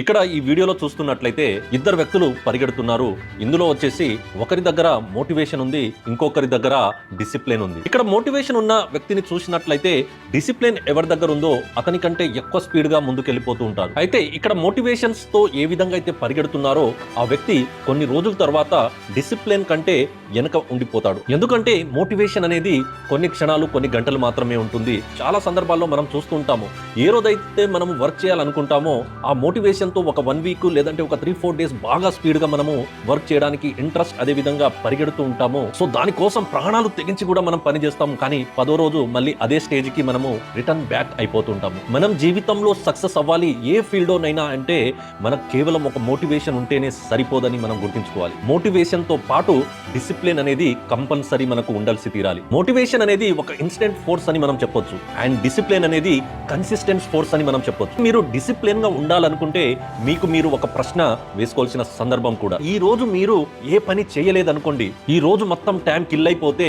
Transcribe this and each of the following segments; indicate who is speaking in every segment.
Speaker 1: ఇక్కడ ఈ వీడియోలో చూస్తున్నట్లయితే ఇద్దరు వ్యక్తులు పరిగెడుతున్నారు. ఇందులో వచ్చేసి ఒకరి దగ్గర మోటివేషన్ ఉంది ఇంకొకరి దగ్గర డిసిప్లిన్ ఉంది. ఇక్కడ మోటివేషన్ ఉన్న వ్యక్తిని చూసినట్లయితే డిసిప్లిన్ ఎవరి దగ్గర ఉందో అతని కంటే ఎక్కువ స్పీడ్గా ముందుకెళ్ళిపోతూ ఉంటారు. అయితే ఇక్కడ మోటివేషన్స్తో ఏ విధంగా అయితే పరిగెడుతున్నారో ఆ వ్యక్తి కొన్ని రోజుల తర్వాత డిసిప్లిన్ కంటే వెనక ఉండిపోతాడు. ఎందుకంటే మోటివేషన్ అనేది కొన్ని క్షణాలు కొన్ని గంటలు మాత్రమే ఉంటుంది. చాలా సందర్భాల్లో మనం చూస్తూ ఉంటాము ఏ రోజైతే మనం వర్క్ చేయాలనుకుంటామో ఆ మోటివేషన్ తో ఒక వన్ వీక్ లేదంటే ఒక త్రీ ఫోర్ డేస్ బాగా స్పీడ్గా మనము వర్క్ చేయడానికి ఇంట్రెస్ట్ అదే విధంగా పరిగెడుతూ ఉంటాము. సో దానికోసం ప్రాణాలు తెగించి కూడా మనం పని చేస్తాం కానీ పదో రోజు మళ్ళీ అదే స్టేజ్కి మనము రిటర్న్ బ్యాక్ అయిపోతుంటాము మనం జీవితంలో సక్సెస్ అవ్వాలి ఏ ఫీల్డ్లోనైనా అంటే మనకు కేవలం ఒక మోటివేషన్ ఉంటేనే సరిపోదని మనం గుర్తుంచుకోవాలి. మోటివేషన్తో పాటు డిసిప్లిన్ అనేది కంపల్సరీ మనకు ఉండాల్సి తీరాలి. మోటివేషన్ అనేది ఒక ఇన్స్టెంట్ ఫోర్స్ అని మనం చెప్పొచ్చు. అండ్ డిసిప్లిన్ అనేది కన్సిస్టెంట్ ఫోర్స్ అని మనం చెప్పొచ్చు. మీరు డిసిప్లిన్గా ఉండాలనుకుంటే మీకు మీరు ఒక ప్రశ్న వేసుకోవాల్సిన సందర్భం కూడా. ఈ రోజు మీరు ఏ పని చేయలేదనుకోండి ఈ రోజు మొత్తం టైం కిల్ అయిపోతే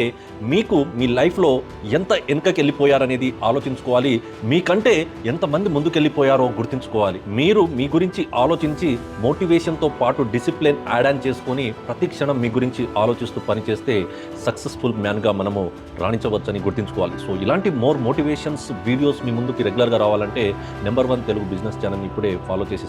Speaker 1: మీకు మీ లైఫ్లో ఎంత వెనుకకి వెళ్ళిపోయారనేది ఆలోచించుకోవాలి. మీకంటే ఎంతమంది ముందుకెళ్ళిపోయారో గుర్తుంచుకోవాలి. మీరు మీ గురించి ఆలోచించి మోటివేషన్తో పాటు డిసిప్లిన్ యాడ్ ఆన్ చేసుకొని ప్రతి క్షణం మీ గురించి ఆలోచిస్తూ పనిచేస్తే సక్సెస్ఫుల్ మ్యాన్గా మనము రాణించవచ్చని గుర్తుంచుకోవాలి. సో ఇలాంటి మోర్ మోటివేషన్స్ వీడియోస్ మీ ముందుకి రెగ్యులర్గా రావాలంటే number one Telugu business channel ఇప్పుడే ఫాలో చేసి